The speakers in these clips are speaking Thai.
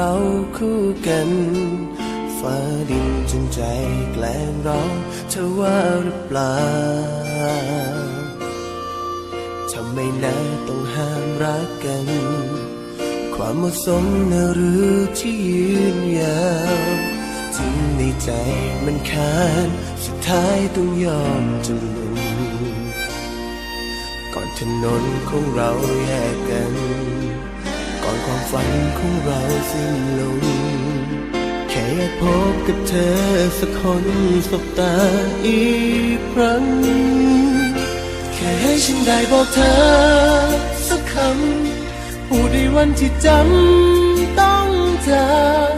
เราคู่กันฟ้าดินจงใจแกล้งเราเธอว่าหรือเปล่าทำไมนะต้องห้ามรักกัน ความเหมาะสมนะหรือที่ยืนยาวถึงในใจมันคานสุดท้ายต้องยอมจำนนก่อนถนนของเราแยกกัน ก่อนความฝันของเราสิ้นลง แค่อยากพบกับเธอสักคนสบตาอีกครั้ง แค่ให้ฉันได้บอกเธอสักคำพูดในวันที่จำต้องจาก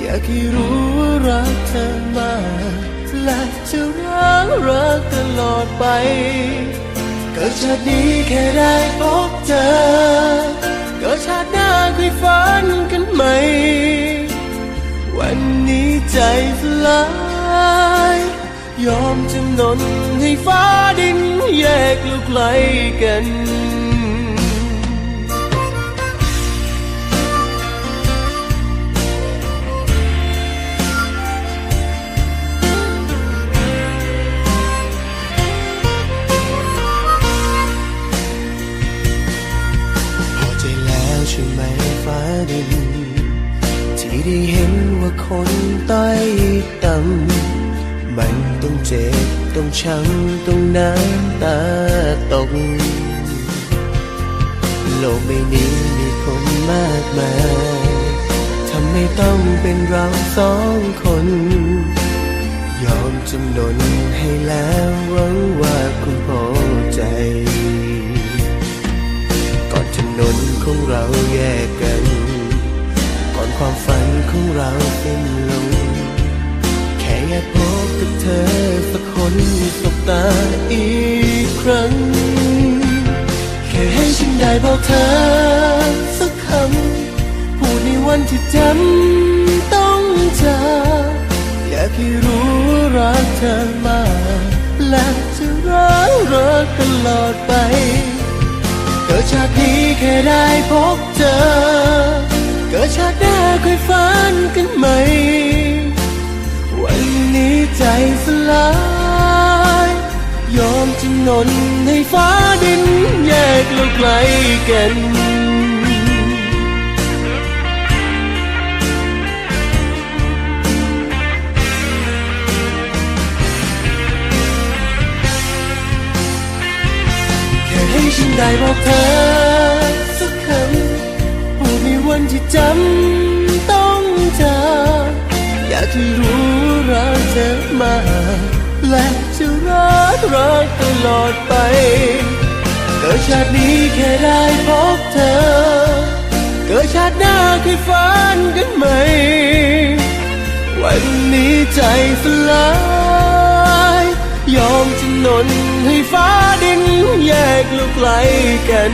อยากให้รู้ว่ารักเธอมากและจะรักรักตลอดไป เกิดชาตินี้แค่ได้พบเธอ เกิดชาติหน้าคุยฝันกันไหม วันนี้ใจสลาย ยอมจำนนให้ฟ้าดินแยกลูกไกลกัน ช้ำต้องน้ำตาตก โลกใบนี้มีคนมากมายทำให้ต้องเป็นเราสองคน ยอมจำนนให้แล้วหวังว่าคุณพอใจ ก่อนถนนของเราแยกกัน ก่อนความฝันของเราสิ้นลง อยากพบกับเธอสักคนสบตาอีกครั้ง แค่ให้ฉันได้บอกเธอสักคำ พูดในวันที่จำต้องจากอยากให้รู้ว่ารักเธอมากและจะรักรักตลอดไป เกิดชาตินี้แค่ได้พบเจอ เกิดชาติหน้าเคยฝันกันไหม นนี้ใจสลาย ยอมจำนนให้ฟ้าดินแยกเราไกลกันแค่ให้ฉันได้บอกเธอสักคำพูดในวันที่จำ อยากให้รู้รักเธอมา และจะรักรักตลอดไปเกิดชาตินี้แค่ได้พบเธอ เกิดชาติหน้าเคยฝันกันไหม วันนี้ใจสลาย ยอมจำนนให้ฟ้าดินแยกลูกไกลกัน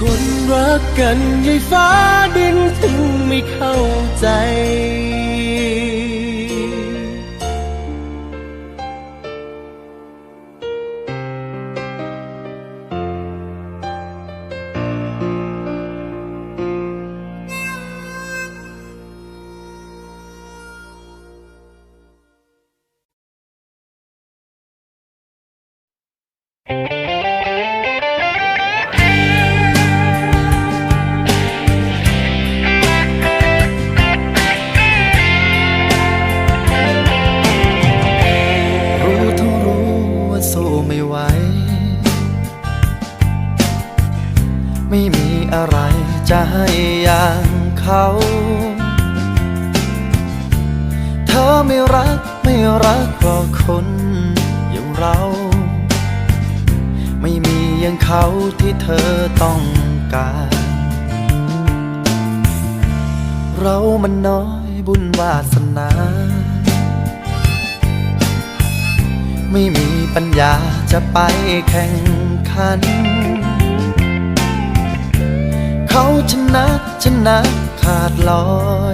คนรักกันยายฟ้าดินถึงไม่เข้าใจ ที่เธอต้องการ เรามันน้อยบุญวาสนา ไม่มีปัญญาจะไปแข่งขัน เขาชนะชนะขาดลอ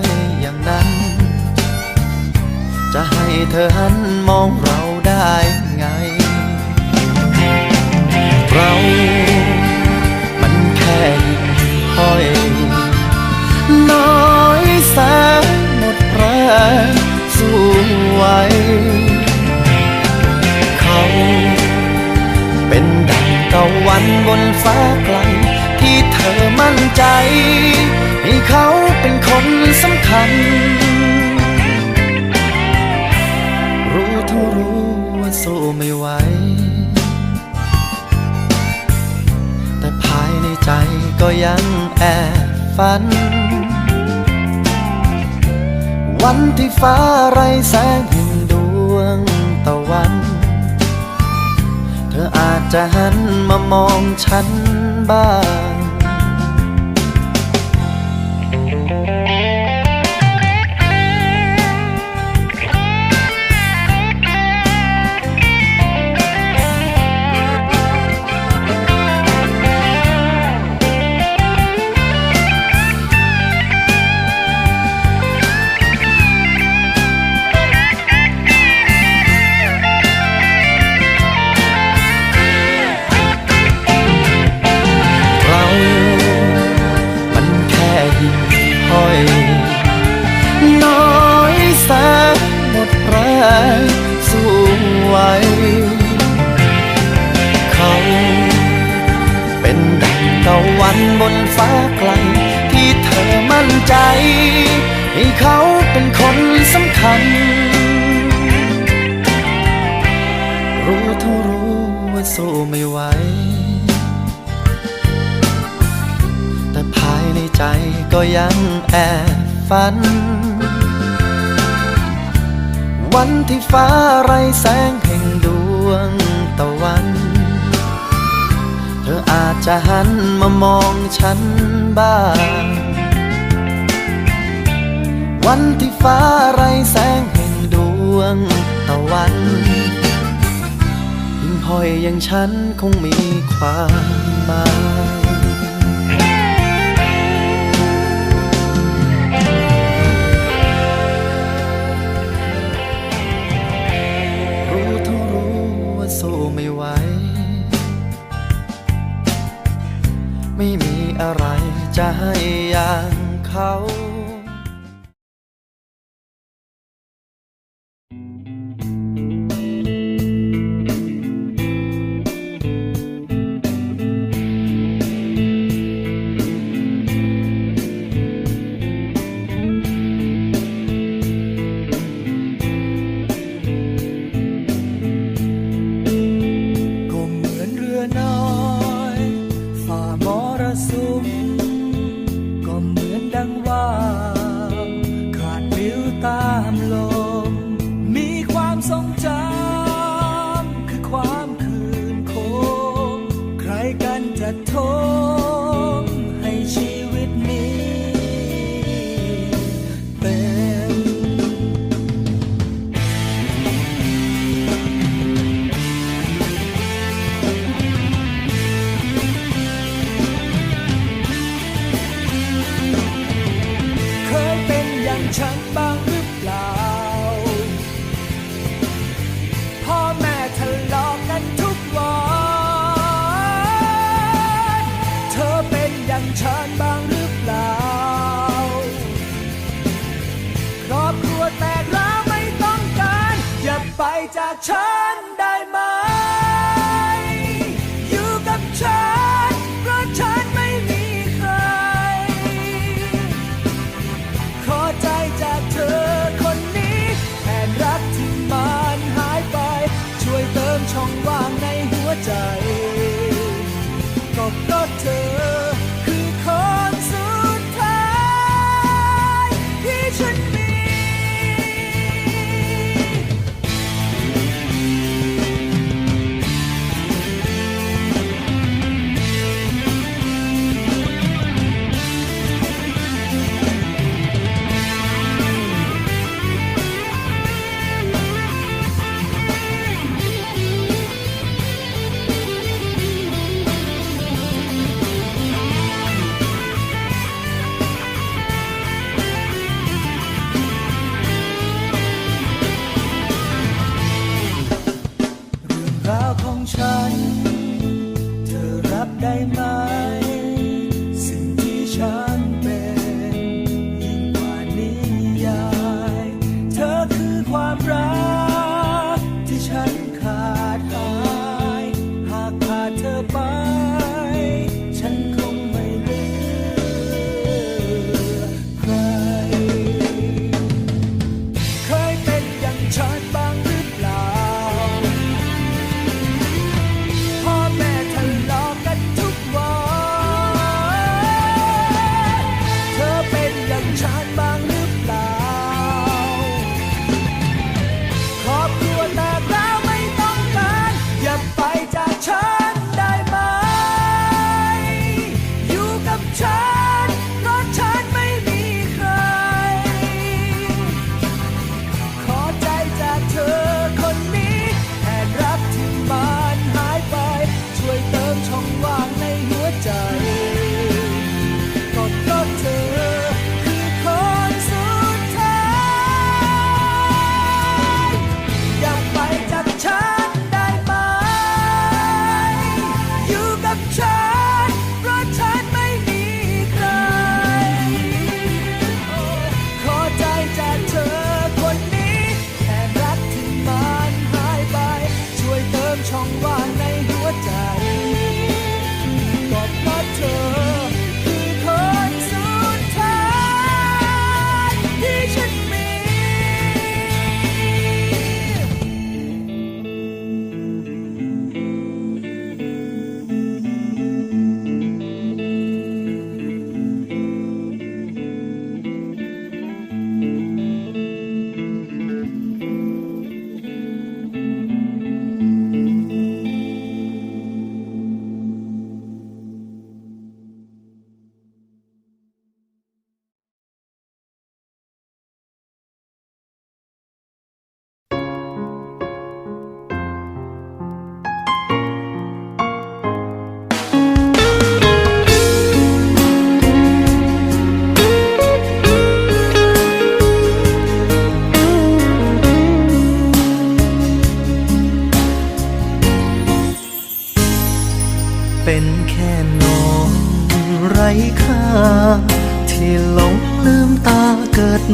ยอย่างนั้น จะให้เธอหันมองเราได้ไง irmão. วันที่ฟ้าไรแสงแห่นดวงตะวัน เธออาจจะหันมามองฉันบ้าง ก็ยังแอบฝัน วันที่ฟ้าไรแสงแห่งดวงตะวัน เธออาจจะหันมามองฉันบ้าง วันที่ฟ้าไรแสงแห่งดวงตะวันยิ่งห้อยอย่างฉันคงมีความหมาย ไม่มีอะไรจะให้อย่างเขา จากฉัน 山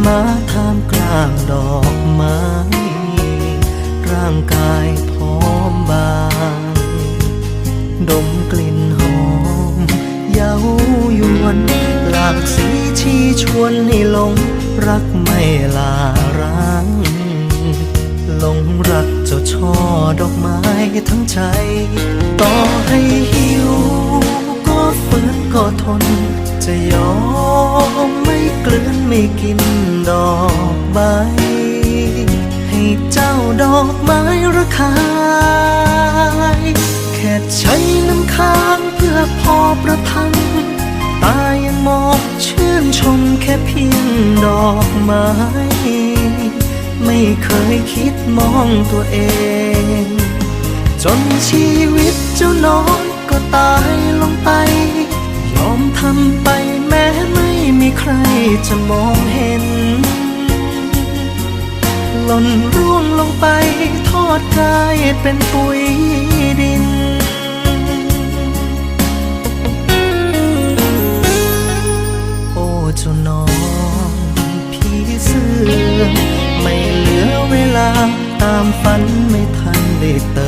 มาท่ามกลางดอกไม้ ร่างกายพร้อมบาง ดมกลิ่นหอม เย้ายวนหลากสีชี้ชวนให้หลง รักไม่ลาร้างหลงรักเจ้าช่อดอกไม้ทั้งใจ ต่อให้หิว ก็ฝืนก็ทน ยอมไม่กลืนไม่กินดอกใบ ให้เจ้าดอกไม้ระคายแค่ใช้น้ำค้างเพื่อพอประทัง ตายังมองชื่นชมแค่เพียงดอกไม้ ไม่เคยคิดมองตัวเอง จนชีวิตเจ้านอนก็ตายลงไป ทำไปแม้ไม่มีใครจะมองเห็น หล่นร่วงลงไปทอดกายเป็นปุ๋ยดินโอ้เจ้าน้องพี่เสื้อ ไม่เหลือเวลาตามฝันไม่ทันได้เติ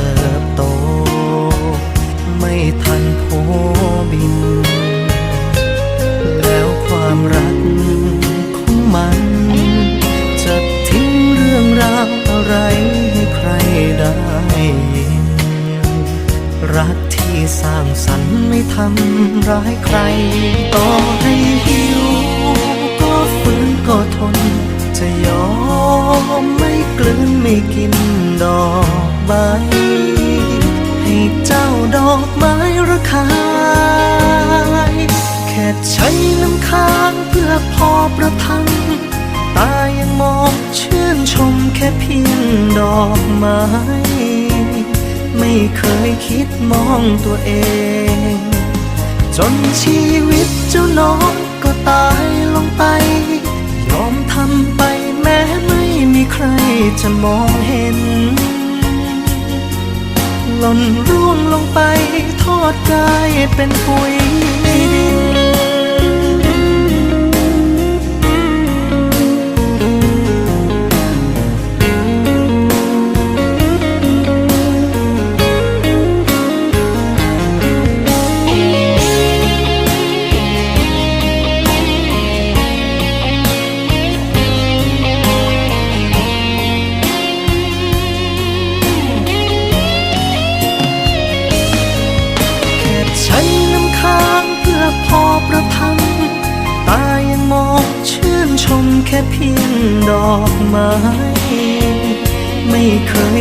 สร้างสรรค์ไม่ทำร้ายใคร ต่อให้หิว ก็ฝืนก็ทน จะยอมไม่กลืนไม่กินดอกใบ ให้เจ้าดอกไม้ระคายแค่ใช้น้ำค้างเพื่อพอประทังตายังมองชื่นชมแค่เพียงดอกไม้ ไม่เคยคิดมองตัวเอง จนชีวิตเจ้านอนก็ตายลงไป ยอมทำไปแม้ไม่มีใครจะมองเห็น หล่นร่วงลงไปทอดกายเป็นปุ๋ย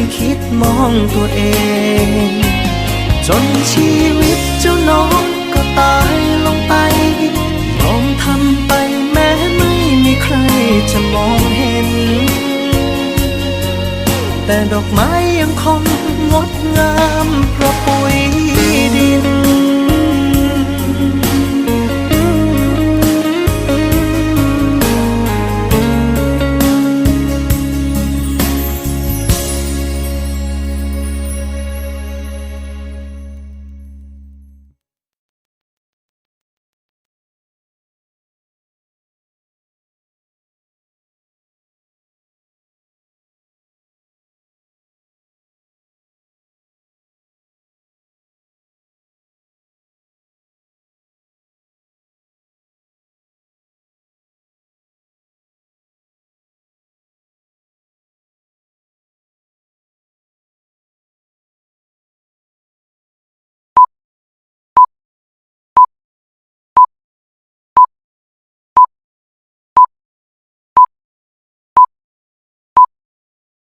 คยคิดมองตัวเอง จนชีวิตเจ้านองก็ตายลงไปยอมทำไปแม้ไม่มีใครจะมองเห็น แต่ดอกไม้ยังคงงดงามเพราะ